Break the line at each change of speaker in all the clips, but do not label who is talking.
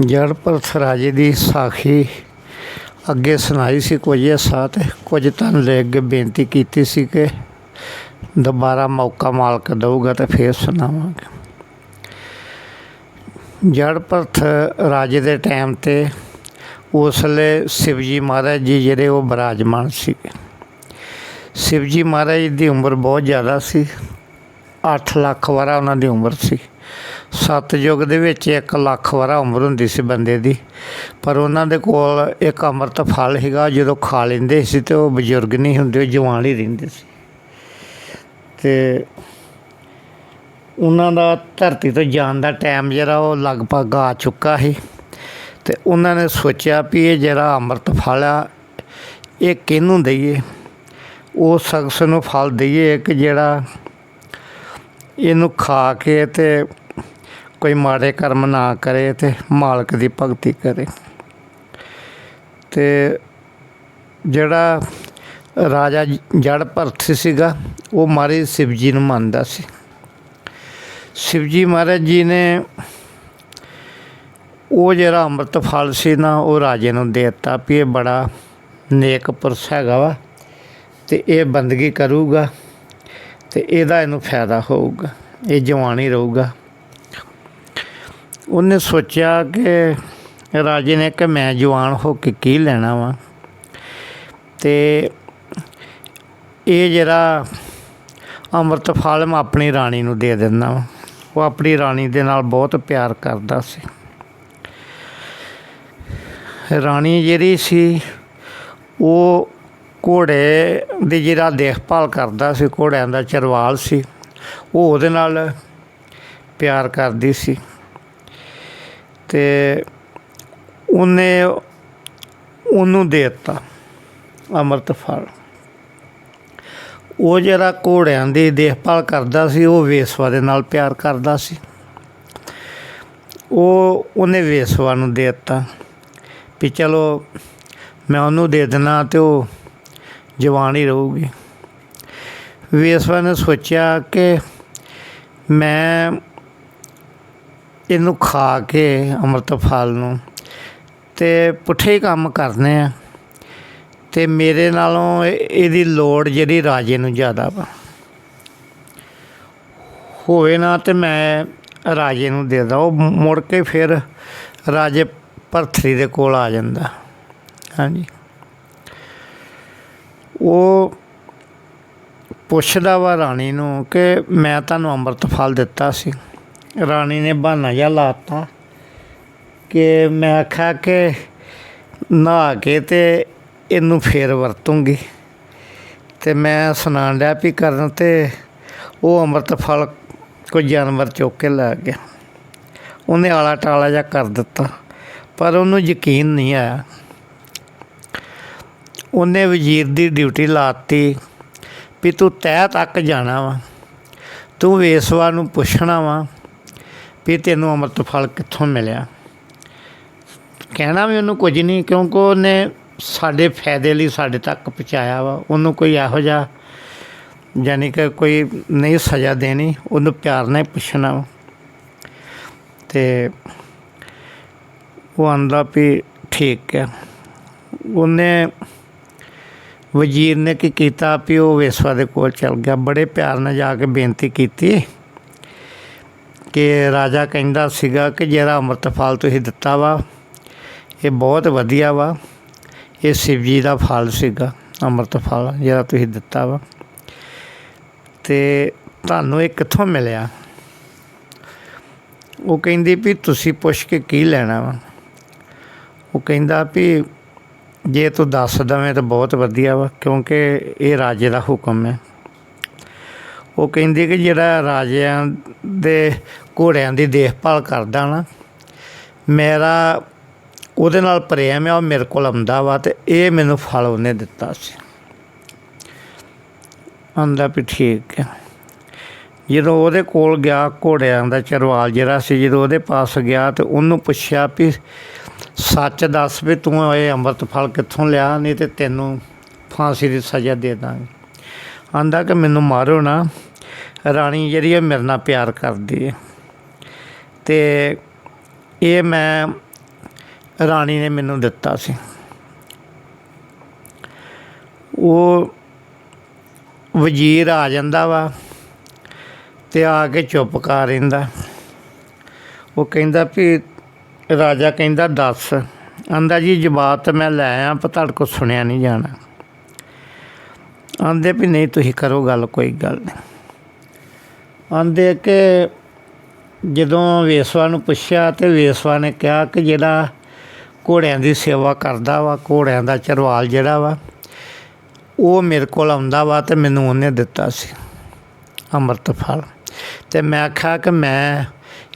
ਜੜ ਭਰਤ ਰਾਜੇ ਦੀ ਸਾਖੀ ਅੱਗੇ ਸੁਣਾਈ ਸੀ ਕੁਝ ਹਿੱਸਾ ਤੇ ਕੁਝ ਤੁਹਾਨੂੰ ਲੈ ਕੇ ਬੇਨਤੀ ਕੀਤੀ ਸੀ ਕਿ ਦੁਬਾਰਾ ਮੌਕਾ ਮਾਲਕ ਦਊਗਾ ਤੇ ਫੇਰ ਸੁਣਾਵਾਂਗੇ। ਜੜ ਭਰਤ ਰਾਜੇ ਦੇ ਟਾਈਮ ਤੇ ਉਸਲੇ ਸ਼ਿਵਜੀ ਮਹਾਰਾਜ ਜੀ ਜਿਹੜੇ ਉਹ ਬਿਰਾਜਮਾਨ ਸੀਗੇ। ਸ਼ਿਵਜੀ ਮਹਾਰਾਜ ਦੀ ਉਮਰ ਬਹੁਤ ਜ਼ਿਆਦਾ ਸੀ 8 ਲੱਖ ਵਾਰਾ ਉਹਨਾਂ ਦੀ ਉਮਰ ਸੀ। ਸਤਯੁਗ ਦੇ ਵਿੱਚ 1 ਲੱਖ ਵਰਾ ਉਮਰ ਹੁੰਦੀ ਸੀ ਬੰਦੇ ਦੀ। ਪਰ ਉਹਨਾਂ ਦੇ ਕੋਲ ਇੱਕ ਅੰਮ੍ਰਿਤ ਫਲ ਹੈਗਾ ਜਦੋਂ ਖਾ ਲੈਂਦੇ ਸੀ ਤੇ ਉਹ ਬਜ਼ੁਰਗ ਨਹੀਂ ਹੁੰਦੇ, ਉਹ ਜਵਾਨ ਹੀ ਰਹਿੰਦੇ ਸੀ। ਤੇ ਉਹਨਾਂ ਦਾ ਧਰਤੀ ਤੋਂ ਜਾਣ ਦਾ ਟਾਈਮ ਜਿਹੜਾ ਉਹ ਲਗਭਗ ਆ ਚੁੱਕਾ ਸੀ। ਤੇ ਉਹਨਾਂ ਨੇ ਸੋਚਿਆ ਵੀ ਇਹ ਜਿਹੜਾ ਅੰਮ੍ਰਿਤ ਫਲ ਆ, ਇਹ ਕਿਹਨੂੰ ਦਈਏ? ਉਹ ਸ਼ਖਸ ਨੂੰ ਫਲ ਦਈਏ ਕਿ ਜਿਹੜਾ ਇਹਨੂੰ ਖਾ ਕੇ ਤੇ ਕੋਈ ਮਾੜੇ ਕਰਮ ਨਾ ਕਰੇ ਤੇ ਮਾਲਕ ਦੀ ਭਗਤੀ ਕਰੇ। ਤੇ ਜਿਹੜਾ ਰਾਜਾ ਜੜ ਭਰਤ ਸੀਗਾ, ਉਹ ਮਾਰੇ ਸ਼ਿਵਜੀ ਨੂੰ ਮੰਨਦਾ ਸੀ। ਸ਼ਿਵਜੀ ਮਹਾਰਾਜ ਜੀ ਨੇ ਉਹ ਜਿਹੜਾ ਅੰਮ੍ਰਿਤ ਫਲ ਸੀ ਨਾ, ਉਹ ਰਾਜੇ ਨੂੰ ਦੇ ਦਿੱਤਾ ਵੀ ਇਹ ਬੜਾ ਨੇਕ ਪੁਰਸ਼ ਹੈਗਾ ਵਾ ਤੇ ਇਹ ਬੰਦਗੀ ਕਰੂਗਾ ਤੇ ਇਹਦਾ ਇਹਨੂੰ ਫਾਇਦਾ ਹੋਊਗਾ, ਇਹ ਜਵਾਨੀ ਰਹੂਗਾ। ਉਹਨੇ ਸੋਚਿਆ ਕਿ ਰਾਜੇ ਨੇ ਕਿ ਮੈਂ ਜਵਾਨ ਹੋ ਕੇ ਕੀ ਲੈਣਾ ਵਾ। ਤੇ ਇਹ ਜਿਹੜਾ ਅੰਮ੍ਰਿਤ ਫਲ ਮੈਂ ਆਪਣੀ ਰਾਣੀ ਨੂੰ ਦੇ ਦਿੰਦਾ ਵਾ। ਉਹ ਆਪਣੀ ਰਾਣੀ ਦੇ ਨਾਲ ਬਹੁਤ ਪਿਆਰ ਕਰਦਾ ਸੀ। ਰਾਣੀ ਜਿਹੜੀ ਸੀ, ਉਹ ਘੋੜੇ ਦੀ ਜਿਹੜਾ ਦੇਖਭਾਲ ਕਰਦਾ ਸੀ, ਘੋੜਿਆਂ ਦਾ ਚਰਵਾਲ ਸੀ, ਉਹ ਉਹਦੇ ਨਾਲ ਪਿਆਰ ਕਰਦੀ ਸੀ। ਤੇ ਉਹਨੇ ਉਹਨੂੰ ਦੇ ਦਿੱਤਾ ਅੰਮ੍ਰਿਤ ਫਲ ਉਹ ਜਿਹੜਾ ਘੋੜਿਆਂ ਦੀ ਦੇਖਭਾਲ ਕਰਦਾ ਸੀ, ਉਹ ਵੇਸਵਾ ਦੇ ਨਾਲ ਪਿਆਰ ਕਰਦਾ ਸੀ। ਉਹ ਉਹਨੇ ਵੇਸਵਾ ਨੂੰ ਦੇ ਦਿੱਤਾ ਵੀ ਚਲੋ ਮੈਂ ਉਹਨੂੰ ਦੇ ਦੇਣਾ ਤੇ ਉਹ ਜਵਾਨ ਹੀ ਰਹੂਗੀ। ਵੇਸਵਾ ਨੇ ਸੋਚਿਆ ਕਿ ਮੈਂ ਇਹਨੂੰ ਖਾ ਕੇ ਅੰਮ੍ਰਿਤ ਫਲ ਨੂੰ ਤੇ ਪੁੱਠੇ ਕੰਮ ਕਰਨੇ ਆ। ਤੇ ਮੇਰੇ ਨਾਲੋਂ ਇਹਦੀ ਲੋੜ ਜਿਹੜੀ ਰਾਜੇ ਨੂੰ ਜ਼ਿਆਦਾ ਵਾ। ਹੋਵੇ ਨਾ ਤੇ ਮੈਂ ਰਾਜੇ ਨੂੰ ਦੇ ਦਾਂ ਉਹ ਮੁੜ ਕੇ ਫਿਰ ਰਾਜੇ ਭਰਥਰੀ ਦੇ ਕੋਲ ਆ ਜਾਂਦਾ। ਹਾਂਜੀ। ਉਹ ਪੁੱਛਦਾ ਵਾ ਰਾਣੀ ਨੂੰ ਕਿ ਮੈਂ ਤੁਹਾਨੂੰ ਅੰਮ੍ਰਿਤ ਫਲ ਦਿੱਤਾ ਸੀ। ਰਾਣੀ ਨੇ ਬਹਾਨਾ ਜਿਹਾ ਲਾਤਾ ਕਿ ਮੈਂ ਆਖਿਆ ਕਿ ਨਹਾ ਕੇ ਤੇ ਇਹਨੂੰ ਫੇਰ ਵਰਤੂੰਗੀ। ਤੇ ਮੈਂ ਸੁਣਾਣ ਲਿਆ ਵੀ ਕਰਨ ਤੇ ਉਹ ਅੰਮ੍ਰਿਤ ਫਲ ਕੋਈ ਜਾਨਵਰ ਚੁੱਕ ਕੇ ਲੈ ਗਿਆ। ਉਹਨੇ ਆਲਾ ਟਾਲਾ ਜਿਹਾ ਕਰ ਦਿੱਤਾ, ਪਰ ਉਹਨੂੰ ਯਕੀਨ ਨਹੀਂ ਆਇਆ। ਉਹਨੇ ਵਜ਼ੀਰ ਦੀ ਡਿਊਟੀ ਲਾਤੀ ਵੀ ਤੂੰ ਤਹਿ ਤੱਕ ਜਾਣਾ ਵਾ, ਤੂੰ ਵੇਸਵਾ ਨੂੰ ਪੁੱਛਣਾ ਵਾ ਵੀ ਤੈਨੂੰ ਅੰਮ੍ਰਿਤ ਫਲ ਕਿੱਥੋਂ ਮਿਲਿਆ? ਕਹਿਣਾ ਵੀ ਉਹਨੂੰ ਕੁਝ ਨਹੀਂ, ਕਿਉਂਕਿ ਉਹਨੇ ਸਾਡੇ ਫਾਇਦੇ ਲਈ ਸਾਡੇ ਤੱਕ ਪਹੁੰਚਾਇਆ ਵਾ। ਉਹਨੂੰ ਕੋਈ ਇਹੋ ਜਿਹਾ, ਯਾਨੀ ਕਿ ਕੋਈ ਨਹੀਂ ਸਜ਼ਾ ਦੇਣੀ, ਉਹਨੂੰ ਪਿਆਰ ਨਾਲ ਪੁੱਛਣਾ ਵਾ। ਤੇ ਉਹ ਆਂਦਾ ਵੀ ਠੀਕ ਹੈ। ਉਹਨੇ ਵਜ਼ੀਰ ਨੇ ਕੀ ਕੀਤਾ ਵੀ ਉਹ ਵੇਸਵਾ ਦੇ ਕੋਲ ਚਲ ਗਿਆ। ਬੜੇ ਪਿਆਰ ਨਾਲ ਜਾ ਕੇ ਬੇਨਤੀ ਕੀਤੀ। ਕਿ ਰਾਜਾ ਕਹਿੰਦਾ ਸੀਗਾ ਕਿ ਜਿਹੜਾ ਅੰਮ੍ਰਿਤ ਫਲ ਤੁਸੀਂ ਦਿੱਤਾ ਵਾ, ਇਹ ਬਹੁਤ ਵਧੀਆ ਵਾ। ਇਹ ਸ਼ਿਵ ਜੀ ਦਾ ਫਲ ਸੀਗਾ, ਅੰਮ੍ਰਿਤ ਫਲ ਜਿਹੜਾ ਤੁਸੀਂ ਦਿੱਤਾ ਵਾ। ਤੇ ਤੁਹਾਨੂੰ ਇਹ ਕਿੱਥੋਂ ਮਿਲਿਆ? ਉਹ ਕਹਿੰਦੀ ਵੀ ਤੁਸੀਂ ਪੁੱਛ ਕੇ ਕੀ ਲੈਣਾ ਵਾ? ਉਹ ਕਹਿੰਦਾ ਵੀ ਜੇ ਤੂੰ ਦੱਸ ਦਵੇਂ ਤਾਂ ਬਹੁਤ ਵਧੀਆ ਵਾ, ਕਿਉਂਕਿ ਇਹ ਰਾਜੇ ਦਾ ਹੁਕਮ ਹੈ। ਉਹ ਕਹਿੰਦੀ ਕਿ ਜਿਹੜਾ ਰਾਜਿਆਂ ਦੇ ਘੋੜਿਆਂ ਦੀ ਦੇਖਭਾਲ ਕਰਦਾ ਨਾ, ਮੇਰਾ ਉਹਦੇ ਨਾਲ ਪ੍ਰੇਮ ਆ, ਉਹ ਮੇਰੇ ਕੋਲ ਆਉਂਦਾ ਵਾ ਤੇ ਇਹ ਮੈਨੂੰ ਫਲ ਉਹਨੇ ਦਿੱਤਾ ਸੀ। ਆਂਦਾ ਵੀ ਠੀਕ ਹੈ ਜਦੋਂ ਉਹਦੇ ਕੋਲ ਗਿਆ, ਘੋੜਿਆਂ ਦਾ ਚਰਵਾਲ ਜਿਹੜਾ ਸੀ, ਜਦੋਂ ਉਹਦੇ ਪਾਸ ਗਿਆ ਤੇ ਉਹਨੂੰ ਪੁੱਛਿਆ ਵੀ ਸੱਚ ਦੱਸ ਵੀ ਤੂੰ ਇਹ ਅੰਮ੍ਰਿਤ ਫਲ ਕਿੱਥੋਂ ਲਿਆ, ਨਹੀਂ ਤੇ ਤੈਨੂੰ ਫਾਂਸੀ ਦੀ ਸਜ਼ਾ ਦੇ ਦਾਂਗੇ। ਆਂਦਾ ਕਿ ਮੈਨੂੰ ਮਾਰੋ ਨਾ, ਰਾਣੀ ਜਿਹੜੀ ਹੈ ਮੇਰੇ ਨਾਲ ਪਿਆਰ ਕਰਦੀ ਹੈ ਤੇ ਇਹ ਮੈਂ ਰਾਣੀ ਨੇ ਮੈਨੂੰ ਦਿੱਤਾ ਸੀ। ਉਹ ਵਜ਼ੀਰ ਆ ਜਾਂਦਾ ਵਾ ਤੇ ਆ ਕੇ ਚੁੱਪ ਕਰ ਰਹਿੰਦਾ। ਉਹ ਕਹਿੰਦਾ ਵੀ ਰਾਜਾ ਕਹਿੰਦਾ, ਦੱਸ। ਆਂਦਾ, ਜੀ, ਜਵਾਬ ਤਾਂ ਮੈਂ ਲੈ ਆਇਆ, ਪਰ ਤੁਹਾਡੇ ਕੋਲ ਸੁਣਿਆ ਨਹੀਂ ਜਾਣਾ। ਆਂਦੇ ਵੀ, ਨਹੀਂ, ਤੁਸੀਂ ਕਰੋ ਗੱਲ, ਕੋਈ ਗੱਲ ਨਹੀਂ। ਆਂਦੇ ਕਿ ਜਦੋਂ ਵੇਸਵਾ ਨੂੰ ਪੁੱਛਿਆ ਤੇ ਵੇਸਵਾ ਨੇ ਕਿਹਾ ਕਿ ਜਿਹੜਾ ਘੋੜਿਆਂ ਦੀ ਸੇਵਾ ਕਰਦਾ ਵਾ, ਘੋੜਿਆਂ ਦਾ ਚਰਵਾਲ ਜਿਹੜਾ ਵਾ, ਉਹ ਮੇਰੇ ਕੋਲ ਆਉਂਦਾ ਵਾ ਤੇ ਮੈਨੂੰ ਉਹਨੇ ਦਿੱਤਾ ਸੀ ਅੰਮ੍ਰਿਤ ਫਲ। ਤੇ ਮੈਂ ਆਖਿਆ ਕਿ ਮੈਂ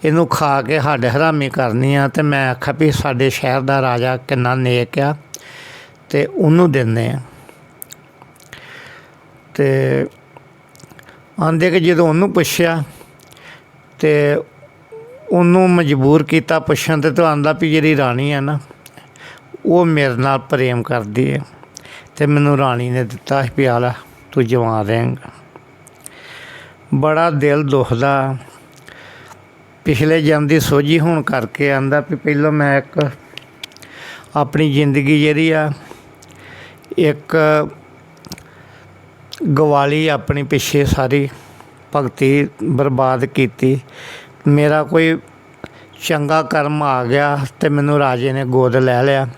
ਇਹਨੂੰ ਖਾ ਕੇ ਹੱਡ ਹਰਾਮੀ ਕਰਨੀ ਆ ਤੇ ਮੈਂ ਆਖਿਆ ਵੀ ਸਾਡੇ ਸ਼ਹਿਰ ਦਾ ਰਾਜਾ ਕਿੰਨਾ ਨੇਕ ਆ ਤੇ ਉਹਨੂੰ ਦਿੰਦੇ ਆ। ਤੇ ਆਂਦੇ ਕਿ ਜਦੋਂ ਉਹਨੂੰ ਪੁੱਛਿਆ ਤੇ ਉਹਨੂੰ ਮਜਬੂਰ ਕੀਤਾ ਪੁੱਛਣ ਤੇ ਤਾਂ ਆਂਦਾ ਵੀ ਜਿਹੜੀ ਰਾਣੀ ਆ ਨਾ, ਉਹ ਮੇਰੇ ਨਾਲ ਪ੍ਰੇਮ ਕਰਦੀ ਹੈ ਤੇ ਮੈਨੂੰ ਰਾਣੀ ਨੇ ਦਿੱਤਾ ਸੀ ਵੀ ਤੂੰ ਜਵਾ ਰਹੇਂਗਾ। ਬੜਾ ਦਿਲ ਦੁਖਦਾ। ਪਿਛਲੇ ਜਨਮ ਦੀ ਸੋਝੀ ਹੋਣ ਕਰਕੇ ਆਂਦਾ ਵੀ ਪਹਿਲਾਂ ਮੈਂ ਇੱਕ ਆਪਣੀ ਜ਼ਿੰਦਗੀ ਜਿਹੜੀ ਆ, ਇੱਕ ਗਵਾਲੀ ਆਪਣੀ ਪਿੱਛੇ ਸਾਰੀ ਭਗਤੀ ਬਰਬਾਦ ਕੀਤੀ ਮੇਰਾ ਕੋਈ ਚੰਗਾ ਕਰਮ ਆ ਗਿਆ ਤੇ ਮੈਨੂੰ ਰਾਜੇ ਨੇ ਗੋਦ ਲੈ ਲਿਆ।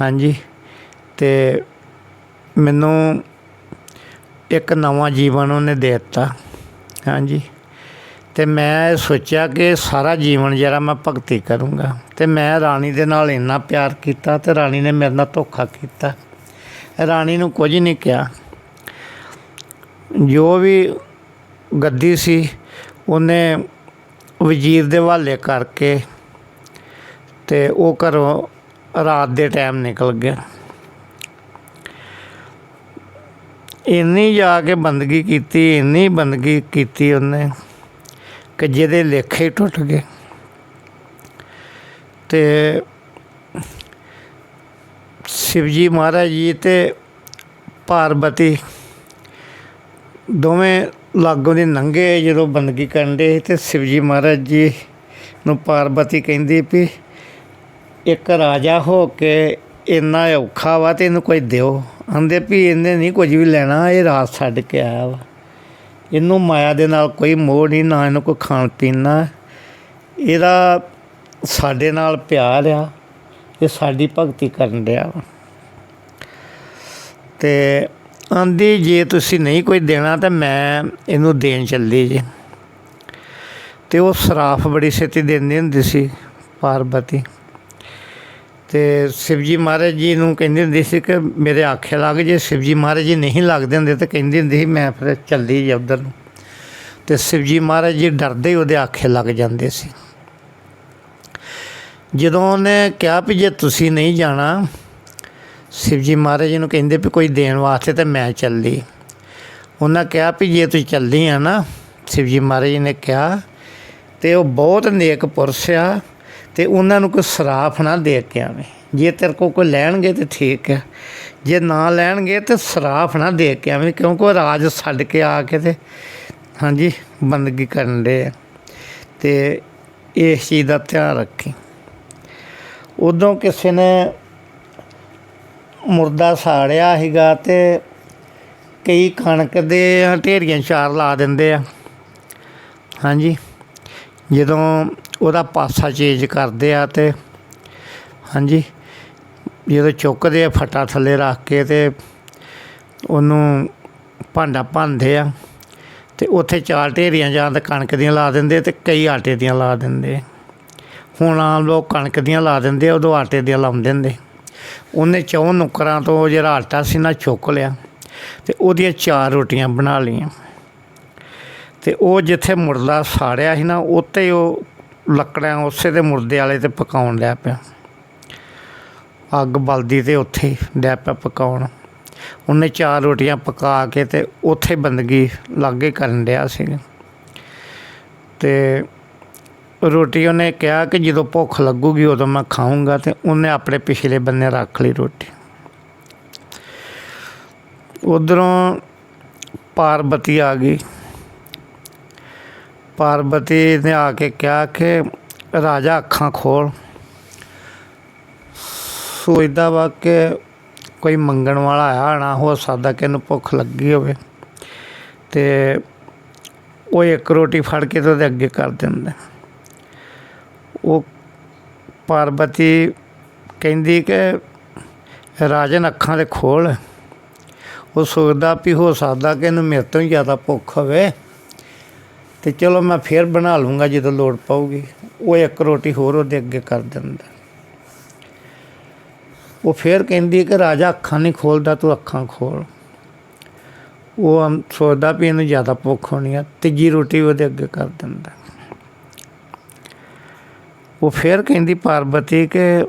ਹਾਂਜੀ। ਤੇ ਮੈਨੂੰ ਇੱਕ ਨਵਾਂ ਜੀਵਨ ਉਹਨੇ ਦੇ ਦਿੱਤਾ। ਹਾਂਜੀ। ਤੇ ਮੈਂ ਸੋਚਿਆ ਕਿ ਸਾਰਾ ਜੀਵਨ ਜਿਹੜਾ ਮੈਂ ਭਗਤੀ ਕਰੂੰਗਾ। ਤੇ ਮੈਂ ਰਾਣੀ ਦੇ ਨਾਲ ਇੰਨਾ ਪਿਆਰ ਕੀਤਾ ਤੇ ਰਾਣੀ ਨੇ ਮੇਰੇ ਨਾਲ ਧੋਖਾ ਕੀਤਾ। ਰਾਣੀ ਨੂੰ ਕੁਝ ਨਹੀਂ ਕਿਹਾ। ਜੋ ਵੀ ਗੱਦੀ ਸੀ, ਉਹਨੇ ਵਜ਼ੀਰ ਦੇ ਹਵਾਲੇ ਕਰਕੇ ਤੇ ਉਹ ਘਰੋਂ ਰਾਤ ਦੇ ਟਾਈਮ ਨਿਕਲ ਗਿਆ। ਇੰਨੀ ਜਾ ਕੇ ਬੰਦਗੀ ਕੀਤੀ, ਇੰਨੀ ਬੰਦਗੀ ਕੀਤੀ ਉਹਨੇ ਕਿ ਜਿਹਦੇ ਲੇਖੇ ਹੀ ਟੁੱਟ ਗਏ। ਤੇ ਸ਼ਿਵਜੀ ਮਹਾਰਾਜ ਜੀ ਤੇ ਪਾਰਬਤੀ ਦੋਵੇਂ ਲਾਗੋਂ ਦੇ ਨੰਗੇ ਜਦੋਂ ਬੰਦਗੀ ਕਰਨ ਦੇ ਤੇ ਸ਼ਿਵਜੀ ਮਹਾਰਾਜ ਜੀ ਨੂੰ ਪਾਰਵਤੀ ਕਹਿੰਦੀ ਵੀ ਇੱਕ ਰਾਜਾ ਹੋ ਕੇ ਇੰਨਾ ਔਖਾ ਵਾ ਤੇ ਇਹਨੂੰ ਕੋਈ ਦਿਓ। ਆਂਦੇ ਵੀ ਇਹਨੇ ਨਹੀਂ ਕੁਝ ਵੀ ਲੈਣਾ, ਇਹ ਰਾਤ ਛੱਡ ਕੇ ਆਇਆ ਵਾ। ਇਹਨੂੰ ਮਾਇਆ ਦੇ ਨਾਲ ਕੋਈ ਮੋਹ ਨਹੀਂ, ਨਾ ਇਹਨੂੰ ਕੋਈ ਖਾਣ ਪੀਣਾ ਇਹਦਾ ਸਾਡੇ ਨਾਲ ਪਿਆਰ ਆ, ਇਹ ਸਾਡੀ ਭਗਤੀ ਕਰਨ ਡਿਆ ਵਾ। ਤੇ ਆਂਦੀ, ਜੇ ਤੁਸੀਂ ਨਹੀਂ ਕੋਈ ਦੇਣਾ ਤਾਂ ਮੈਂ ਇਹਨੂੰ ਦੇਣ ਚੱਲੀ ਜੀ। ਤੇ ਉਹ ਸਰਾਫ ਬੜੀ ਛੇਤੀ ਦਿੰਦੀ ਹੁੰਦੀ ਸੀ, ਪਾਰਬਤੀ। ਤੇ ਸ਼ਿਵਜੀ ਮਹਾਰਾਜ ਜੀ ਨੂੰ ਕਹਿੰਦੀ ਹੁੰਦੀ ਸੀ ਕਿ ਮੇਰੇ ਆਖੇ ਲੱਗ ਜੇ, ਸ਼ਿਵਜੀ ਮਹਾਰਾਜ ਜੀ ਨਹੀਂ ਲੱਗਦੇ ਹੁੰਦੇ ਤਾਂ ਕਹਿੰਦੀ ਹੁੰਦੀ ਸੀ, ਮੈਂ ਫਿਰ ਚੱਲੀ ਜੀ ਉਧਰ ਨੂੰ। ਤੇ ਸ਼ਿਵਜੀ ਮਹਾਰਾਜ ਜੀ ਡਰਦੇ ਹੀ ਉਹਦੇ ਆਖੇ ਲੱਗ ਜਾਂਦੇ ਸੀ। ਜਦੋਂ ਉਹਨੇ ਕਿਹਾ ਵੀ ਜੇ ਤੁਸੀਂ ਨਹੀਂ ਜਾਣਾ ਸ਼ਿਵਜੀ ਮਹਾਰਾਜ ਜੀ ਨੂੰ ਕਹਿੰਦੇ ਵੀ ਕੋਈ ਦੇਣ ਵਾਸਤੇ ਤਾਂ ਮੈਂ ਚੱਲੀ। ਉਹਨਾਂ ਕਿਹਾ ਵੀ ਜੇ ਤੁਸੀਂ ਚੱਲੀ ਆ ਨਾ ਸ਼ਿਵਜੀ ਮਹਾਰਾਜ ਜੀ ਨੇ ਕਿਹਾ, ਤੇ ਉਹ ਬਹੁਤ ਨੇਕ ਪੁਰਸ਼ ਆ, ਤੇ ਉਹਨਾਂ ਨੂੰ ਕੋਈ ਸਰਾਫ ਨਾ ਦੇ ਕੇ ਆਵੇਂ। ਜੇ ਤੇਰੇ ਕੋ ਕੋਈ ਲੈਣਗੇ ਤੇ ਠੀਕ ਹੈ ਜੇ ਨਾ ਲੈਣਗੇ ਤੇ ਸਰਾਫ ਨਾ ਦੇ ਕੇ ਆਵੇਂ, ਕਿਉਂਕਿ ਉਹ ਰਾਜ ਛੱਡ ਕੇ ਆ ਕੇ ਤੇ ਹਾਂਜੀ, ਬੰਦਗੀ ਕਰਨ ਦੇ ਆ। ਤੇ ਇਸ ਚੀਜ਼ ਦਾ ਧਿਆਨ ਰੱਖੀ। ਉਦੋਂ ਕਿਸੇ ਨੇ ਮੁਰਦਾ ਸਾੜਿਆ ਸੀਗਾ ਤੇ ਕਈ ਕਣਕ ਦੇ ਢੇਰੀਆਂ ਚਾਰ ਲਾ ਦਿੰਦੇ ਆ। ਹਾਂਜੀ। ਜਦੋਂ ਉਹਦਾ ਪਾਸਾ ਚੇਂਜ ਕਰਦੇ ਆ ਤੇ, ਹਾਂਜੀ। ਜਦੋਂ ਚੁੱਕਦੇ ਆ ਫਟਾ ਥੱਲੇ ਰੱਖ ਕੇ ਤੇ ਉਹਨੂੰ ਭਾਂਡਾ ਭੰਨਦੇ ਆ ਤੇ ਉੱਥੇ ਚਾਰ ਢੇਰੀਆਂ ਜਾਂ ਤਾਂ ਕਣਕ ਦੀਆਂ ਲਾ ਦਿੰਦੇ ਤੇ ਕਈ ਆਟੇ ਦੀਆਂ ਲਾ ਦਿੰਦੇ ਹੁਣ ਆਮ ਲੋਕ ਕਣਕ ਦੀਆਂ ਲਾ ਦਿੰਦੇ ਉਦੋਂ ਆਟੇ ਦੀਆਂ ਲਾਉਂਦੇ ਹੁੰਦੇ। ਉਹਨੇ ਚੌਂ ਨੁਕਰਾਂ ਤੋਂ ਜਿਹੜਾ ਆਟਾ ਸੀ ਨਾ ਚੁੱਕ ਲਿਆ ਤੇ ਉਹਦੀਆਂ ਚਾਰ ਰੋਟੀਆਂ ਬਣਾ ਲਈਆਂ। ਤੇ ਉਹ ਜਿੱਥੇ ਮੁਰਦਾ ਸਾੜਿਆ ਸੀ ਨਾ ਉੱਤੇ ਉਹ ਲੱਕੜਾਂ ਉਸੇ ਦੇ ਮੁਰਦੇ ਵਾਲੇ ਤੇ ਪਕਾਉਣ ਲੱਗ ਪਿਆ। ਅੱਗ ਬਲਦੀ ਤੇ ਉੱਥੇ ਹੀ ਡੈ ਪਿਆ ਪਕਾਉਣ। ਉਹਨੇ ਚਾਰ ਰੋਟੀਆਂ ਪਕਾ ਕੇ ਤੇ ਉੱਥੇ ਬੰਦਗੀ ਲਾਗੇ ਕਰਨ ਡਿਆ ਸੀ ਤੇ ਰੋਟੀ ਉਹਨੇ ਕਿਹਾ ਕਿ ਜਦੋਂ ਭੁੱਖ ਲੱਗੂਗੀ ਉਦੋਂ ਮੈਂ ਖਾਊਂਗਾ ਤੇ ਉਹਨੇ ਆਪਣੇ ਪਿਛਲੇ ਬੰਨੇ ਰੱਖ ਲਈ ਰੋਟੀ। ਉਧਰੋਂ ਪਾਰਬਤੀ ਆ ਗਈ। ਪਾਰਬਤੀ ਨੇ ਆ ਕੇ ਕਿਹਾ ਕਿ ਰਾਜਾ ਅੱਖਾਂ ਖੋਲ। ਸੋਚਦਾ ਵਾ ਕਿ ਕੋਈ ਮੰਗਣ ਵਾਲਾ ਆਇਆ ਨਾ ਹੋ ਸਕਦਾ ਕਿ ਇਹਨੂੰ ਭੁੱਖ ਲੱਗੀ ਹੋਵੇ। ਤੇ ਉਹ ਇੱਕ ਰੋਟੀ ਫੜ ਕੇ ਤੇ ਉਹਦੇ ਅੱਗੇ ਕਰ ਦਿੰਦਾ। ਉਹ ਪਾਰਵਤੀ ਕਹਿੰਦੀ ਕਿ ਰਾਜਨ ਅੱਖਾਂ ਦੇ ਖੋਲ, ਉਹ ਸੋਚਦਾ ਵੀ ਹੋ ਸਕਦਾ ਕਿ ਇਹਨੂੰ ਮੇਰੇ ਤੋਂ ਹੀ ਜ਼ਿਆਦਾ ਭੁੱਖ ਹੋਵੇ ਤੇ ਚਲੋ ਮੈਂ ਫੇਰ ਬਣਾ ਲੂੰਗਾ ਜਦੋਂ ਲੋੜ ਪਊਗੀ। ਉਹ ਇੱਕ ਰੋਟੀ ਹੋਰ ਉਹਦੇ ਅੱਗੇ ਕਰ ਦਿੰਦਾ। ਉਹ ਫੇਰ ਕਹਿੰਦੀ ਕਿ ਰਾਜਾ ਅੱਖਾਂ ਨਹੀਂ ਖੋਲਦਾ, ਤੂੰ ਅੱਖਾਂ ਖੋਲ। ਉਹ ਸੋਚਦਾ ਵੀ ਇਹਨੂੰ ਜ਼ਿਆਦਾ ਭੁੱਖ ਹੋਣੀ ਆ, ਤੀਜੀ ਰੋਟੀ ਉਹਦੇ ਅੱਗੇ ਕਰ ਦਿੰਦਾ। ਉਹ ਫੇਰ ਕਹਿੰਦੀ ਪਾਰਬਤੀ ਕਿ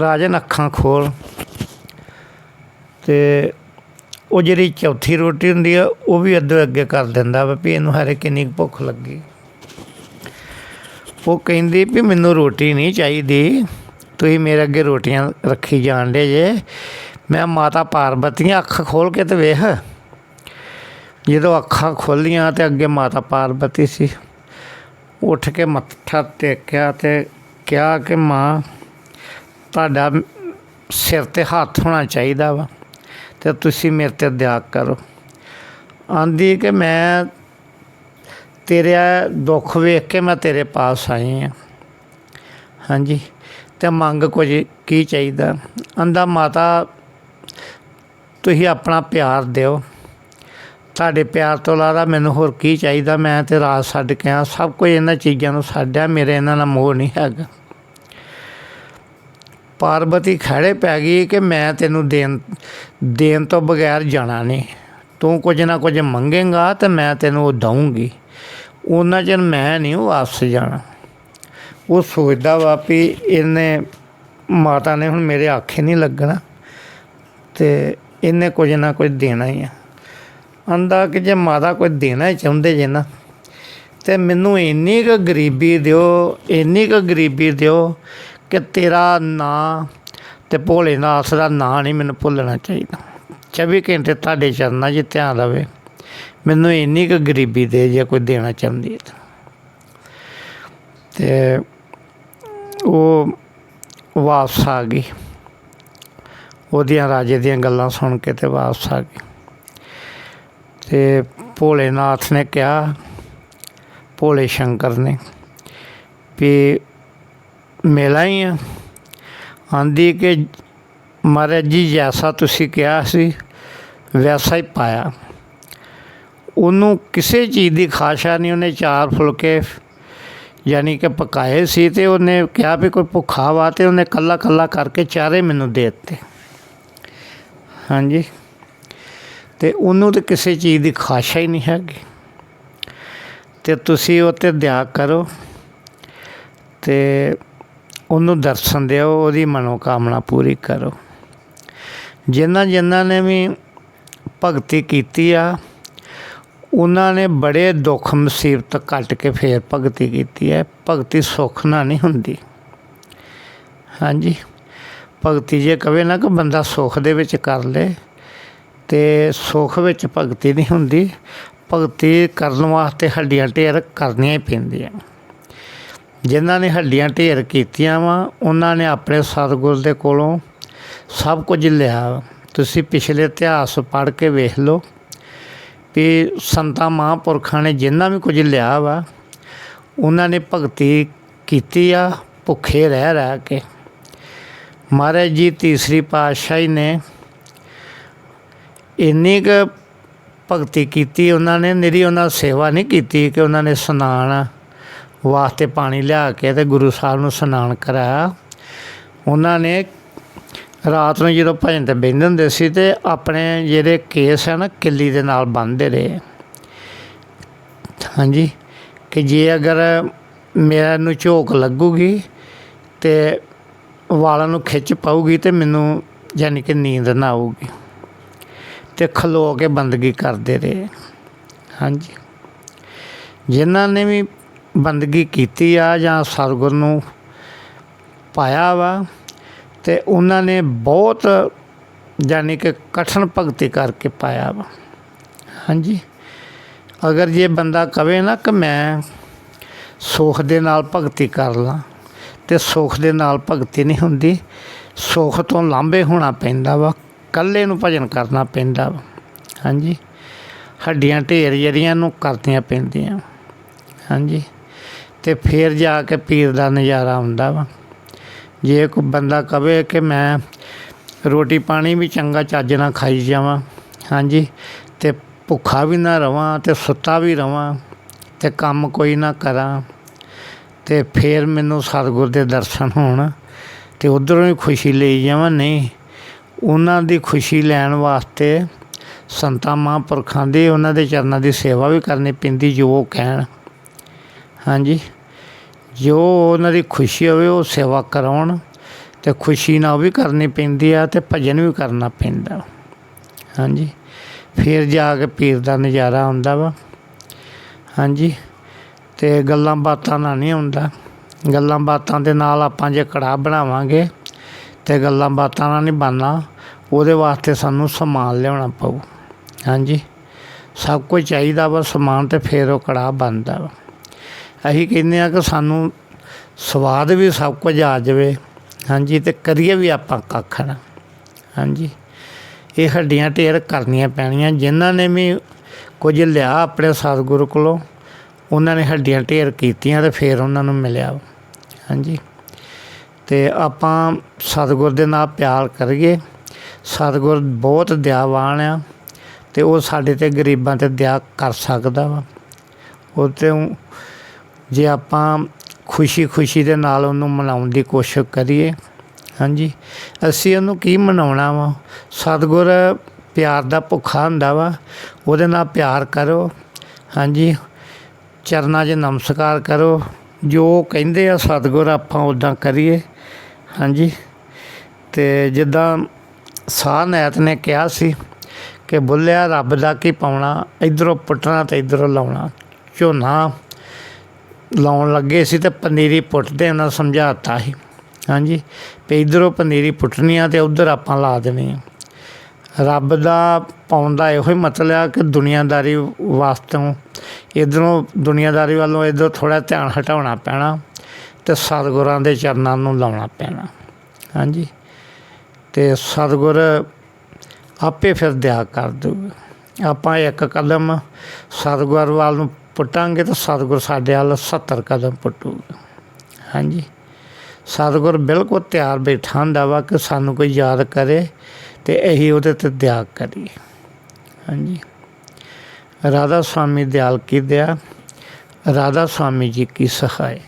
ਰਾਜਨ ਅੱਖਾਂ ਖੋਲ। ਤੇ ਉਹ ਜਿਹੜੀ ਚੌਥੀ ਰੋਟੀ ਹੁੰਦੀ ਆ, ਉਹ ਵੀ ਅੱਧੇ ਅੱਗੇ ਕਰ ਦਿੰਦਾ ਵਾ ਵੀ ਇਹਨੂੰ ਹਰੇ ਕਿੰਨੀ ਕੁ ਭੁੱਖ ਲੱਗੀ। ਉਹ ਕਹਿੰਦੀ ਵੀ ਮੈਨੂੰ ਰੋਟੀ ਨਹੀਂ ਚਾਹੀਦੀ, ਤੁਸੀਂ ਮੇਰੇ ਅੱਗੇ ਰੋਟੀਆਂ ਰੱਖੀ ਜਾਣ ਦੇ ਜੇ। ਮੈਂ ਮਾਤਾ ਪਾਰਬਤੀਆਂ ਅੱਖ ਖੋਲ ਕੇ ਤੇ ਵੇਖ। ਜਦੋਂ ਅੱਖਾਂ ਖੋਲੀਆਂ ਤੇ ਅੱਗੇ ਮਾਤਾ ਪਾਰਬਤੀ ਸੀ। ਉੱਠ ਕੇ ਮੱਥਾ ਟੇਕਿਆ ਤੇ ਕਿਹਾ ਕਿ ਮਾਂ, ਤੁਹਾਡਾ ਸਿਰ ਤੇ ਹੱਥ ਹੋਣਾ ਚਾਹੀਦਾ ਵਾ ਤੇ ਤੁਸੀਂ ਮੇਰੇ ਤੇ ਦਇਆ ਕਰੋ। ਆਂਦੀ ਕਿ ਮੈਂ ਤੇਰੇ ਦੁੱਖ ਵੇਖ ਕੇ ਮੈਂ ਤੇਰੇ ਪਾਸ ਆਈ ਹਾਂ ਹਾਂਜੀ, ਤੇ ਮੰਗ ਕੁਝ ਕੀ ਚਾਹੀਦਾ? ਆਂਦਾ, ਮਾਤਾ, ਤੁਸੀਂ ਆਪਣਾ ਪਿਆਰ ਦਿਓ। ਤੁਹਾਡੇ ਪਿਆਰ ਤੋਂ ਇਲਾਵਾ ਮੈਨੂੰ ਹੋਰ ਕੀ ਚਾਹੀਦਾ? ਮੈਂ ਤੇ ਰਾਤ ਛੱਡ ਕੇ ਆ ਸਭ ਕੁਝ ਇਹਨਾਂ ਚੀਜ਼ਾਂ ਨੂੰ ਛੱਡਿਆ। ਮੇਰੇ ਇਹਨਾਂ ਨਾਲ ਮੋਹ ਨਹੀਂ ਹੈਗਾ। ਪਾਰਬਤੀ ਖੜੇ ਪੈ ਗਈ ਕਿ ਮੈਂ ਤੈਨੂੰ ਦੇਣ ਦੇਣ ਤੋਂ ਬਗੈਰ ਜਾਣਾ ਨਹੀਂ। ਤੂੰ ਕੁਝ ਨਾ ਕੁਝ ਮੰਗੇਗਾ ਤੇ ਮੈਂ ਤੈਨੂੰ ਉਹ ਦਊਂਗੀ। ਉਹਨਾਂ ਚਿਰ ਮੈਂ ਨਹੀਂ ਉਹ ਵਾਪਸ ਜਾਣਾ। ਉਹ ਸੋਚਦਾ ਵਾ ਵੀ ਇਹਨੇ, ਮਾਤਾ ਨੇ ਹੁਣ ਮੇਰੇ ਆਖੇ ਨਹੀਂ ਲੱਗਣਾ ਤੇ ਇਹਨੇ ਕੁਝ ਨਾ ਕੁਝ ਦੇਣਾ ਹੀ ਆ। ਆਂਦਾ ਕਿ ਜੇ ਮਾਤਾ ਕੋਈ ਦੇਣਾ ਹੀ ਚਾਹੁੰਦੇ ਜੇ ਨਾ, ਤੇ ਮੈਨੂੰ ਇੰਨੀ ਕੁ ਗਰੀਬੀ ਦਿਓ, ਇੰਨੀ ਕੁ ਗਰੀਬੀ ਦਿਓ ਕਿ ਤੇਰਾ ਨਾਂ ਤੇ ਭੋਲੇਨਾਥ ਦਾ ਨਾਂ ਨਹੀਂ ਮੈਨੂੰ ਭੁੱਲਣਾ ਚਾਹੀਦਾ। 24 ਘੰਟੇ ਤੁਹਾਡੇ ਚਰਨਾਂ 'ਚ ਧਿਆਨ ਰਵੇ, ਮੈਨੂੰ ਇੰਨੀ ਕੁ ਗਰੀਬੀ ਦੇ ਜੇ ਕੋਈ ਦੇਣਾ ਚਾਹੁੰਦੀ ਹੈ ਤਾਂ। ਤੇ ਉਹ ਵਾਪਸ ਆ ਗਈ। ਉਹਦੀਆਂ ਰਾਜੇ ਦੀਆਂ ਗੱਲਾਂ ਸੁਣ ਕੇ ਤੇ ਵਾਪਸ ਆ ਗਈ। ਤੇ ਭੋਲੇਨਾਥ ਨੇ ਕਿਹਾ, ਭੋਲੇ ਸ਼ੰਕਰ ਨੇ, ਵੀ ਮੇਲਾ ਹੀ ਆ। ਆਂਦੀ ਕਿ ਮਹਾਰਾਜ ਜੀ, ਜੈਸਾ ਤੁਸੀਂ ਕਿਹਾ ਸੀ, ਵੈਸਾ ਹੀ ਪਾਇਆ। ਉਹਨੂੰ ਕਿਸੇ ਚੀਜ਼ ਦੀ ਖਾਸ਼ਾ ਨਹੀਂ, ਉਹਨੇ ਚਾਰ ਫੁਲਕੇ ਯਾਨੀ ਕਿ ਪਕਾਏ ਸੀ ਤੇ ਉਹਨੇ ਕਿਹਾ ਵੀ ਕੋਈ ਭੁੱਖਾ ਵਾ ਤੇ ਉਹਨੇ ਕੱਲਾ ਕੱਲਾ ਕਰਕੇ ਚਾਰੇ ਮੈਨੂੰ ਦੇ ਦਿੱਤੇ। ਹਾਂਜੀ। ਤੇ ਉਹਨੂੰ ਤੇ ਕਿਸੇ ਚੀਜ਼ ਦੀ ਖਾਸ਼ਾ ਹੀ ਨਹੀਂ ਹੈਗੀ। ਤੇ ਤੁਸੀਂ ਉਹ ਤੇ ਦਇਆ ਕਰੋ ਤੇ ਉਹਨੂੰ ਦਰਸ਼ਨ ਦਿਓ, ਉਹਦੀ ਮਨੋਕਾਮਨਾ ਪੂਰੀ ਕਰੋ। ਜਿਨ੍ਹਾਂ ਜਿਨ੍ਹਾਂ ਨੇ ਵੀ ਭਗਤੀ ਕੀਤੀ ਆ, ਉਹਨਾਂ ਨੇ ਬੜੇ ਦੁੱਖ ਮੁਸੀਬਤ ਕੱਟ ਕੇ ਫੇਰ ਭਗਤੀ ਕੀਤੀ ਹੈ। ਭਗਤੀ ਸੁੱਖ ਨਾਲ ਨਹੀਂ ਹੁੰਦੀ। ਹਾਂਜੀ। ਭਗਤੀ ਜੇ ਕਵੇ ਨਾ ਕਿ ਬੰਦਾ ਸੁੱਖ ਦੇ ਵਿੱਚ ਕਰ ਲੇ। ਤੇ ਸੁੱਖ ਵਿੱਚ ਭਗਤੀ ਨਹੀਂ ਹੁੰਦੀ। ਭਗਤੀ ਕਰਨ ਵਾਸਤੇ ਹੱਡੀਆਂ ਢੇਰ ਕਰਨੀਆਂ ਹੀ ਪੈਂਦੀਆਂ। ਜਿਨ੍ਹਾਂ ਨੇ ਹੱਡੀਆਂ ਢੇਰ ਕੀਤੀਆਂ ਵਾ, ਉਹਨਾਂ ਨੇ ਆਪਣੇ ਸਤਿਗੁਰ ਦੇ ਕੋਲੋਂ ਸਭ ਕੁਝ ਲਿਆ। ਵਾ। ਤੁਸੀਂ ਪਿਛਲੇ ਇਤਿਹਾਸ ਪੜ੍ਹ ਕੇ ਵੇਖ ਲਓ ਵੀ ਸੰਤਾਂ ਮਹਾਂਪੁਰਖਾਂ ਨੇ ਜਿੰਨਾ ਵੀ ਕੁਝ ਲਿਆ ਵਾ, ਉਹਨਾਂ ਨੇ ਭਗਤੀ ਕੀਤੀ ਆ, ਭੁੱਖੇ ਰਹਿ ਰਹਿ ਕੇ। ਮਹਾਰਾਜ ਜੀ ਤੀਸਰੀ ਪਾਤਸ਼ਾਹੀ ਨੇ ਇੰਨੀ ਕੁ ਭਗਤੀ ਕੀਤੀ ਉਹਨਾਂ ਨੇ, ਨਿਰੀ ਉਹਨਾਂ ਸੇਵਾ ਨਹੀਂ ਕੀਤੀ ਕਿ ਉਹਨਾਂ ਨੇ ਇਸ਼ਨਾਨ ਵਾਸਤੇ ਪਾਣੀ ਲਿਆ ਕੇ ਤੇ ਗੁਰੂ ਸਾਹਿਬ ਨੂੰ ਇਸ਼ਨਾਨ ਕਰਾਇਆ। ਉਹਨਾਂ ਨੇ ਰਾਤ ਨੂੰ ਜਦੋਂ ਭਜਨ ਤੇ ਬਹਿੰਦੇ ਹੁੰਦੇ ਸੀ ਤੇ ਆਪਣੇ ਜਿਹੜੇ ਕੇਸ ਆ ਨਾ ਕਿੱਲੀ ਦੇ ਨਾਲ ਬੰਨ੍ਹਦੇ ਰਹੇ। ਹਾਂਜੀ, ਕਿ ਜੇ ਅਗਰ ਮੇਰਾ ਨੂੰ ਝੋਕ ਲੱਗੂਗੀ ਤੇ ਵਾਲਾਂ ਨੂੰ ਖਿੱਚ ਪਾਊਗੀ ਤੇ ਮੈਨੂੰ ਯਾਨੀ ਕਿ ਨੀਂਦ ਨਾ ਆਊਗੀ। ਤੇ ਖਲੋ ਕੇ ਬੰਦਗੀ ਕਰਦੇ ਰਹੇ। ਹਾਂਜੀ। ਜਿਨ੍ਹਾਂ ਨੇ ਵੀ ਬੰਦਗੀ ਕੀਤੀ ਆ ਜਾਂ ਸਤਿਗੁਰ ਨੂੰ ਪਾਇਆ ਵਾ ਤੇ ਉਹਨਾਂ ਨੇ ਬਹੁਤ ਯਾਨੀ ਕਿ ਕਠਨ ਭਗਤੀ ਕਰਕੇ ਪਾਇਆ ਵਾ। ਹਾਂਜੀ। ਅਗਰ ਜੇ ਬੰਦਾ ਕਵੇ ਨਾ ਕਿ ਮੈਂ ਸੁੱਖ ਦੇ ਨਾਲ ਭਗਤੀ ਕਰ ਲਾਂ ਤੇ ਸੁੱਖ ਦੇ ਨਾਲ ਭਗਤੀ ਨਹੀਂ ਹੁੰਦੀ, ਸੁੱਖ ਤੋਂ ਲਾਂਭੇ ਹੋਣਾ ਪੈਂਦਾ ਵਾ। ਇਕੱਲੇ ਨੂੰ ਭਜਨ ਕਰਨਾ ਪੈਂਦਾ ਵਾ। ਹਾਂਜੀ। ਹੱਡੀਆਂ ਢੇਰ ਜਿਹੜੀਆਂ ਨੂੰ ਕਰਨੀਆਂ ਪੈਂਦੀਆਂ। ਹਾਂਜੀ। ਤੇ ਫਿਰ ਜਾ ਕੇ ਪੀਰ ਦਾ ਨਜ਼ਾਰਾ ਆਉਂਦਾ ਵਾ। ਜੇ ਕੋਈ ਬੰਦਾ ਕਵੇ ਕਿ ਮੈਂ ਰੋਟੀ ਪਾਣੀ ਵੀ ਚੰਗਾ ਚੱਜ ਨਾਲ ਖਾਈ ਜਾਵਾਂ, ਹਾਂਜੀ, ਤੇ ਭੁੱਖਾ ਵੀ ਨਾ ਰਵਾਂ ਤੇ ਸੁੱਤਾ ਵੀ ਰਵਾਂ ਤੇ ਕੰਮ ਕੋਈ ਨਾ ਕਰਾਂ, ਤੇ ਫਿਰ ਮੈਨੂੰ ਸਤਿਗੁਰ ਦੇ ਦਰਸ਼ਨ ਹੋਣ ਤੇ ਉਧਰੋਂ ਹੀ ਖੁਸ਼ੀ ਲਈ ਜਾਵਾਂ, ਨਹੀਂ ਉਹਨਾਂ ਦੀ ਖੁਸ਼ੀ ਲੈਣ ਵਾਸਤੇ ਸੰਤਾਂ ਮਹਾਂਪੁਰਖਾਂ ਦੀ ਉਹਨਾਂ ਦੇ ਚਰਨਾਂ ਦੀ ਸੇਵਾ ਵੀ ਕਰਨੀ ਪੈਂਦੀ, ਜੋ ਉਹ ਕਹਿਣ। ਹਾਂਜੀ। ਜੋ ਉਹਨਾਂ ਦੀ ਖੁਸ਼ੀ ਹੋਵੇ, ਉਹ ਸੇਵਾ ਕਰਾਉਣ ਤੇ ਖੁਸ਼ੀ ਨਾਲ ਉਹ ਵੀ ਕਰਨੀ ਪੈਂਦੀ ਆ ਤੇ ਭਜਨ ਵੀ ਕਰਨਾ ਪੈਂਦਾ। ਹਾਂਜੀ। ਫਿਰ ਜਾ ਕੇ ਪੀਰ ਦਾ ਨਜ਼ਾਰਾ ਆਉਂਦਾ ਵਾ। ਹਾਂਜੀ। ਤੇ ਗੱਲਾਂ ਬਾਤਾਂ ਨਾਲ ਨਹੀਂ ਆਉਂਦਾ ਗੱਲਾਂ ਬਾਤਾਂ ਦੇ ਨਾਲ ਆਪਾਂ ਜੇ ਕੜਾਹ ਬਣਾਵਾਂਗੇ ਤੇ ਗੱਲਾਂ ਬਾਤਾਂ ਨਾਲ ਨਹੀਂ ਬਣਨਾ ਉਹਦੇ ਵਾਸਤੇ ਸਾਨੂੰ ਸਮਾਨ ਲਿਆਉਣਾ ਪਊ। ਹਾਂਜੀ। ਸਭ ਕੁਝ ਚਾਹੀਦਾ ਵਾ, ਸਮਾਨ ਤੇ ਫਿਰ ਉਹ ਕੜਾਹ ਬਣਦਾ ਵਾ। ਅਸੀਂ ਕਹਿੰਦੇ ਆ ਕਿ ਸਾਨੂੰ ਸਵਾਦ ਵੀ ਸਭ ਕੁਝ ਆ ਜਾਵੇ। ਹਾਂਜੀ, ਤੇ ਕਰੀਏ ਵੀ ਆਪਾਂ ਕੱਖ ਨਾ। ਹਾਂਜੀ। ਇਹ ਹੱਡੀਆਂ ਢੇਰ ਕਰਨੀਆਂ ਪੈਣੀਆਂ। ਜਿਨ੍ਹਾਂ ਨੇ ਵੀ ਕੁਝ ਲਿਆ ਆਪਣੇ ਸਤਿਗੁਰੂ ਕੋਲੋਂ, ਉਹਨਾਂ ਨੇ ਹੱਡੀਆਂ ਢੇਰ ਕੀਤੀਆਂ ਤੇ ਫਿਰ ਉਹਨਾਂ ਨੂੰ ਮਿਲਿਆ ਹਾਂਜੀ। ਤੇ ਆਪਾਂ ਸਤਿਗੁਰ ਦੇ ਨਾਲ ਪਿਆਰ ਕਰੀਏ। ਸਤਿਗੁਰ ਬਹੁਤ ਦਇਆਵਾਨ ਆ ਤੇ ਉਹ ਸਾਡੇ ਤੇ ਗਰੀਬਾਂ ਤੇ ਦਇਆ ਕਰ ਸਕਦਾ ਵਾ। ਉਹ ਤੇ ਜੇ ਆਪਾਂ ਖੁਸ਼ੀ ਖੁਸ਼ੀ ਦੇ ਨਾਲ ਉਹਨੂੰ ਮਨਾਉਣ ਦੀ ਕੋਸ਼ਿਸ਼ ਕਰੀਏ, ਹਾਂਜੀ? ਅਸੀਂ ਉਹਨੂੰ ਕੀ ਮਨਾਉਣਾ ਵਾ? ਸਤਿਗੁਰ ਪਿਆਰ ਦਾ ਭੁੱਖਾ ਹੁੰਦਾ ਵਾ, ਉਹਦੇ ਨਾਲ ਪਿਆਰ ਕਰੋ, ਹਾਂਜੀ? ਚਰਨਾਂ 'ਚ ਨਮਸਕਾਰ ਕਰੋ, ਜੋ ਕਹਿੰਦੇ ਆ ਸਤਿਗੁਰ ਆਪਾਂ ਉਦਾਂ ਕਰੀਏ, ਹਾਂਜੀ? ਤੇ ਜਿੱਦਾਂ ਸਾਹ ਨੈਤ ਨੇ ਕਿਹਾ ਸੀ ਕਿ ਬੁੱਲਿਆ ਰੱਬ ਦਾ ਕੀ ਪਾਉਣਾ, ਇਧਰੋਂ ਪੁੱਟਣਾ ਤੇ ਇਧਰੋਂ ਲਾਉਣਾ। ਝੋਨਾ ਲਾਉਣ ਲੱਗੇ ਸੀ ਤੇ ਪਨੀਰੀ ਪੁੱਟਦੇ ਉਹਨਾਂ ਸਮਝਾਤਾ ਸੀ। ਹਾਂਜੀ ਤੇ ਇਧਰੋਂ ਪਨੀਰੀ ਪੁੱਟਣੀ ਆ ਤੇ ਉਧਰ ਆਪਾਂ ਲਾ ਦੇਣੀ ਆ। ਰੱਬ ਦਾ ਪਾਉਣ ਦਾ ਇਹੋ ਹੀ ਮਤਲਬ ਆ ਕਿ ਦੁਨੀਆਦਾਰੀ ਵਾਸਤੋਂ ਇਧਰੋਂ ਦੁਨੀਆਦਾਰੀ ਵੱਲੋਂ ਇਧਰ ਥੋੜਾ ਧਿਆਨ ਹਟਾਉਣਾ ਪੈਣਾ ਤੇ ਸਤਿਗੁਰਾਂ ਦੇ ਚਰਨਾਂ ਨੂੰ ਲਾਉਣਾ ਪੈਣਾ। ਹਾਂਜੀ। ਤੇ ਸਤਿਗੁਰ ਆਪੇ ਫਿਰ ਦਿਆ ਕਰ ਦੂਗਾ। ਆਪਾਂ ਇੱਕ ਕਦਮ ਸਤਿਗੁਰ ਵੱਲ ਨੂੰ ਪੁੱਟਾਂਗੇ ਤਾਂ ਸਤਿਗੁਰ ਸਾਡੇ ਵੱਲ 70 ਕਦਮ ਪੁੱਟੂਗਾ। ਹਾਂਜੀ। ਸਤਿਗੁਰ ਬਿਲਕੁਲ ਤਿਆਰ ਬੈਠਾ ਹੁੰਦਾ ਵਾ ਕਿ ਸਾਨੂੰ ਕੋਈ ਯਾਦ ਕਰੇ ਤੇ ਇਹੀ ਉਹਦੇ ਤੇ ਦਿਆ ਕਰੀਏ। ਹਾਂਜੀ। ਰਾਧਾ ਸੁਆਮੀ ਦਿਆਲ ਕੀ ਦਿਆ? ਰਾਧਾ ਸੁਆਮੀ ਜੀ ਕੀ ਸਹਾਇ।